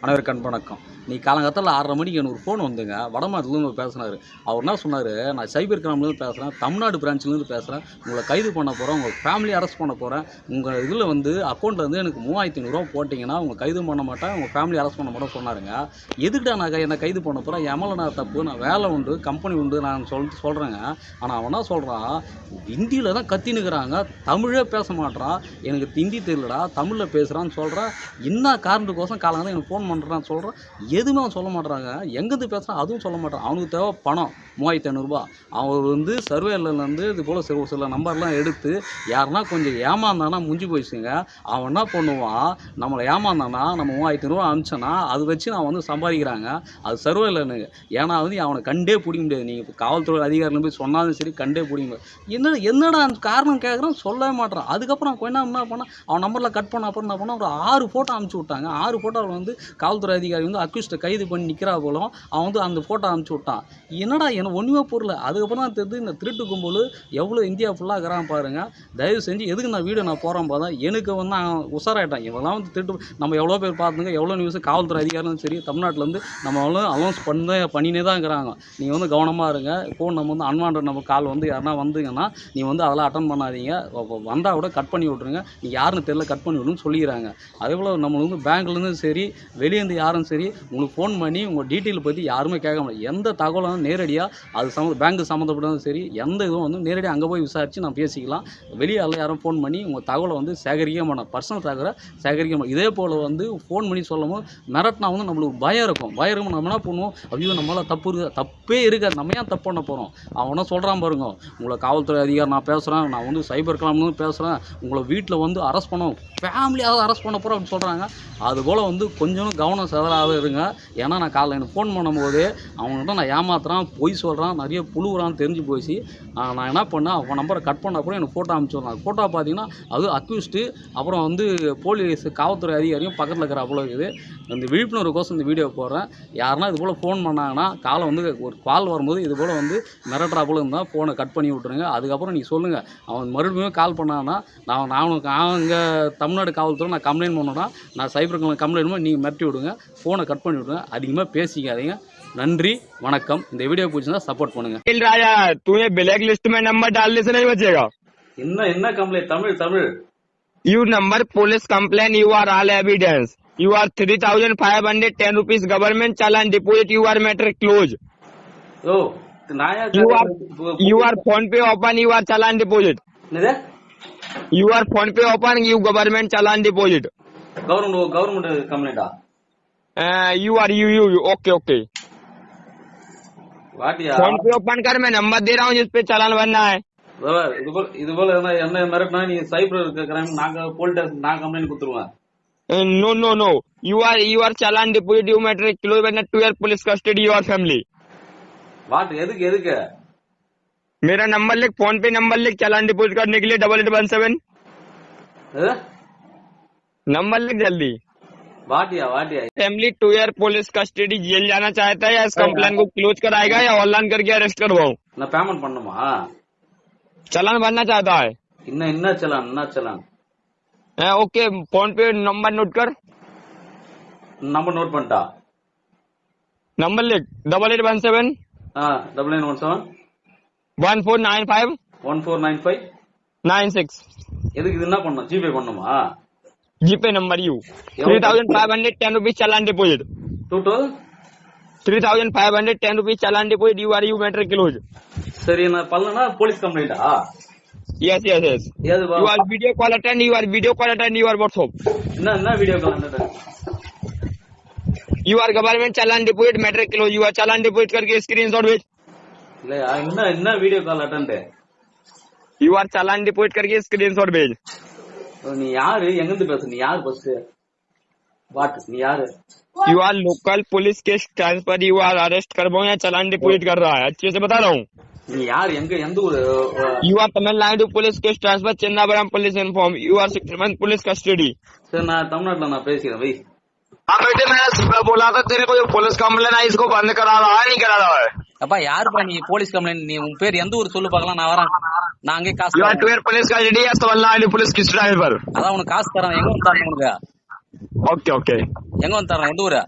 அனைவருக்கும் வணக்கம். நீ காலங்காலத்தில் ஆறரை மணிக்கு எனக்கு ஒரு ஃபோன் வந்துங்க. வடமாநிலத்துலேருந்து பேசினார். அவர் என்ன சொன்னார்? நான் சைபர் கிராம்லேருந்து பேசுகிறேன் தமிழ்நாடு பிரான்ச்லேருந்து பேசுகிறேன் உங்களை கைது பண்ண போகிறேன் உங்கள் ஃபேமிலி அரெஸ்ட் பண்ண போகிறேன் உங்கள் இதில் வந்து அக்கௌண்ட்டில் வந்து எனக்கு மூவாயிரத்தி ஐநூறுரூவா போட்டிங்கன்னா உங்கள் கைது பண்ண மாட்டேன் உங்கள் ஃபேமிலி அரெஸ்ட் பண்ண மாட்டேன் சொன்னாருங்க. எதுக்கிட்ட நான் கை- என்னை கைது பண்ண போகிறேன் எமல நான் தப்பு நான் வேலை உண்டு கம்பெனி உண்டு நான் சொல் சொல்கிறேங்க ஆனால் அவன் என்ன சொல்கிறான் ஹிந்தியில் தான் கத்தினுக்கிறாங்க தமிழே பேச மாட்றான். எனக்கு ஹிந்தி தெரியலடா தமிழில் பேசுகிறான்னு சொல்கிறேன் என்ன காரணத்துக்கோசம் காலங்காலம் எனக்கு ஃபோன் பண்ணுறான்னு சொல்கிறேன் எதுவுமே அவன் சொல்ல மாட்றாங்க. எங்கேருந்து பேசுகிறான் அதுவும் சொல்ல மாட்டான் அவனுக்கு தேவை பணம் மூவாயிரத்தி ஐநூறுரூபா அவர் வந்து சர்வேலேருந்து இது போல் சில சில நம்பர்லாம் எடுத்து யாருன்னா கொஞ்சம் ஏமாந்தானா முடிஞ்சு போயிடுச்சுங்க. அவன் என்ன பண்ணுவான்? நம்மளை ஏமாந்தானா? நம்ம மூவாயிரத்தி ஐநூறுரூவா அனுப்பிச்சோன்னா அது வச்சு நான் வந்து சம்பாதிக்கிறாங்க. அது சர்வேலனுங்க ஏன்னா வந்து அவனை கண்டே பிடிக்க முடியாது. நீங்கள் இப்போ காவல்துறை அதிகாரிலும் போய் சொன்னாலும் சரி கண்டே பிடிக்க முடியாது. என்ன என்னடா அந்த காரணம் கேட்குறான் சொல்லவே மாட்டான் அதுக்கப்புறம் கொஞ்ச நேரம் என்ன பண்ணால் அவன் நம்பரில் கட் பண்ண அப்புறம் என்ன பண்ணால் ஒரு ஆறு ஃபோட்டோ அனுப்பிச்சி விட்டாங்க. ஆறு ஃபோட்டோவில் வந்து காவல்துறை அதிகாரி வந்து அக்யூஸ்ட்டை கைது பண்ணி நிற்கிறா போலும் அவன் வந்து அந்த ஃபோட்டோ அனுப்பிச்சி விட்டான். என்னடா எனக்கு ஒன்றுமே புரியல. அதுக்கப்புறம் தான் தெரிஞ்சு இந்த திருட்டு கும்பல் எவ்வளோ இந்தியா ஃபுல்லாக இருக்கிறான் பாருங்க. தயவு செஞ்சு எதுக்கு நான் வீடியோ நான் போகிறேன் பார்த்தா எனக்கு வந்து அவன் உஷாராயிட்டான். இவெல்லாம் வந்து திருட்டு நம்ம எவ்வளோ பேர் பார்த்துங்க எவ்வளோ நியூஸ் காவல்துறை அதிகாரம் சரி தமிழ்நாட்டிலேருந்து நம்ம அவ்வளோ அலௌன்ஸ் பண்ண பண்ணினே தான் இருக்கிறாங்க. நீங்கள் வந்து கவனமாக இருங்க. ஃபோன் நம்ம வந்து அன்வான்ட் நம்ம கால் வந்து யாருனா வந்துங்கன்னா நீ வந்து அதெல்லாம் அட்டன் பண்ணாதீங்க. வந்தால் கூட கட் பண்ணி விட்ருங்க நீ யாருன்னு தெரியல கட் பண்ணி விடுன்னு சொல்லிக்கிறாங்க. அதே போல் நம்ம வந்து பேங்க்லேருந்து சரி வெளியேருந்து யாரும் சரி உங்களுக்கு ஃபோன் பண்ணி உங்கள் டீட்டெயில் பற்றி யாருமே கேட்க முடியாது எந்த தகவலும் நேரடியாக அது சம்மந்த பேங்க்கு சம்மந்தப்பட்டதும் சரி எந்த இதுவும் வந்து நேரடியாக அங்கே போய் விசாரித்து நான் பேசிக்கலாம். வெளியே யாரும் ஃபோன் பண்ணி உங்கள் தகவலை வந்து சேகரிக்க மாட்டோம் பர்சனல் தகவலை சேகரிக்க மாட்டோம் இதே போல் வந்து ஃபோன் பண்ணி சொல்லும் போது மிரட்டினா வந்து நம்மளுக்கு பயம் இருக்கும். பயம் இருக்கும் நம்ம என்ன பண்ணுவோம்? ஐயோ நம்மளால் தப்பு இருக்குது தப்பே இருக்காது. நம்ம ஏன் தப்பு பண்ண போகிறோம் அவனை சொல்கிறான் பாருங்க. உங்களை காவல்துறை அதிகாரி நான் பேசுகிறேன் நான் வந்து சைபர் கிரைம்னு பேசுகிறேன் உங்களை வீட்டில் வந்து அரெஸ்ட் பண்ணோம் ஃபேமிலியாவது அரெஸ்ட் பண்ண போகிறோம் அப்படின்னு சொல்கிறாங்க அதுபோல் வந்து கொஞ்சம் கவனம் செதறாத இருங்க. ஏன்னா நான் காலைல எனக்கு ஃபோன் பண்ணும்போது அவங்ககிட்ட நான் ஏமாத்துறான் பொய் சொல்கிறான் நிறைய புழுவுறான்னு தெரிஞ்சு போயிடுச்சு நான் என்ன பண்ணேன் அவன் நம்பரை கட் பண்ண அப்புறம் எனக்கு ஃபோட்டோ அனுப்பிச்சிடுறான் ஃபோட்டோ பார்த்தீங்கன்னா அது அக்யூஸ்டு அப்புறம் வந்து போலீஸ் காவல்துறை அதிகாரியும் பக்கத்தில் இருக்கிற அவ்வளோ இருக்குது இந்த விழிப்புணர்வுக்கோசம் இந்த வீடியோ போடுறேன். யாருன்னா இது போல் ஃபோன் பண்ணாங்கன்னா காலை வந்து ஒரு கால் வரும்போது இது போல் வந்து மிரட்டுறா போல இருந்தால் ஃபோனை கட் பண்ணி விட்ருங்க அதுக்கப்புறம் நீங்கள் சொல்லுங்கள் அவன் மறுபடியும் கால் பண்ணான்னா நான் நான் உனக்கு நான் இங்கே தமிழ்நாடு காவல்துறை நான் கம்ப்ளைண்ட் பண்ணோன்னா நான் சைபர் கம்ப்ளைண்ட் பண்ணி நீங்கள் மிரட்டி விடுங்க. ஃபோனை கட் பண்ணி விடுங்க அதிகமாக பேசிக்காதீங்க நன்றி வணக்கம் இந்த வீடியோ பிடிச்சிருந்தா சப்போர்ட் பண்ணுங்கள் निखिल राजा तूने ब्लैक लिस्ट में नंबर डालने से नहीं बचेगा என்ன என்ன complaint Tamil Tamil you number police complaint you are all evidence you are three thousand five hundred ten rupees government challan deposit you are matter close ஓ நாயா you are you are PhonePe open you are challan deposit என்னது you are PhonePe open you government challan deposit government government கம்ப்ளைண்டா you are you you okay okay வாட்டியா phone पे open कर मैं number दे रहा हूँ जिस पे चालान बनना है அதாவது இது போல இது போல என்ன என்ன மிரட்டினா நீ சைபர் கிரைம் நாங்க போலீஸ் நான் கம்ப்ளைண்ட் கொடுத்துருவேன் no no no you are you are challan deposit you matter close to your police custody your family what எதுக்கு எதுக்கு मेरा नंबर लिख फोन पे नंबर लिख चालान डिपोजिट करने के लिए डबल एट वन सेवन இது? नंबर लिख जल्दी வாட்டியா வாட்டியா family two year police custody jail जाना चाहता है या इस कंप्लेन को क्लोज कराएगा या ऑनलाइन करके अरेस्ट करवाऊं நான் பேமெண்ட் பண்ணுமா चालान भरना चाहता है இன்னும் என்ன சலான் என்ன சலான் हैं, okay PhonePe number note कर நம்பர் நோட் பண்ணிட்டா नंबर लिख डबल एट वन सेवन ஆ double nine one seven one four nine five one four nine five nine six எதுக்கு இது என்ன பண்ணும் ஜிபே பண்ணுமா GPay number you three thousand five hundred ten rupees challan deposit total three thousand five hundred ten rupees challan deposit you are you matter close ಸರಿ ನಾ ಪಲ್ಲನ police complaint ಆ yes yes yes you are video call attend you are video call attend you are WhatsApp ನಾ ನಾ video call attend you are government challan deposit matter close you are challan deposit करके screenshot भेज इन्ना video call attend है। You are challan deposit करके screenshot भेज। நீ யாரு எங்கிருந்து பேச நீ யாரு ஃபர்ஸ்ட் வாட் நீ யாரு you are local police case transfer you are arrest करवाऊं या चालान डिपोजिट कर रहा है अच्छे से बता रहा हूँ நீ யார் எங்க எந்த ஊரு அஹ், you are Tamil Nadu police case transfer Chidambaram police inform you are six month police custody சரி நான் தமிழ்நாட்டுல நான் பேசிக்கிறேன் வை हाँ बेटे मैंने सुबह बोला था तेरे को जो पुलिस कंप्लेन है इसको बंद करा रहा है नहीं करा रहा है அப்பா யாருப்பா நீ போலீஸ் கம்ப்ளைண்ட் நீ உன் பேர் எந்த ஊர் சொல்லு பார்க்கலாம் நான் வரேன் நான் அங்கே காசு யூ டுவேர் போலீஸ் கால் ரெடி ஆஸ் வல்லா அலி போலீஸ் கிஸ்ட் டிரைவர் அதான் உனக்கு காசு தரேன். எங்க வந்து தரேன் உனக்கு? ஓகே ஓகே எங்க வந்து தரேன் எந்த ஊரு?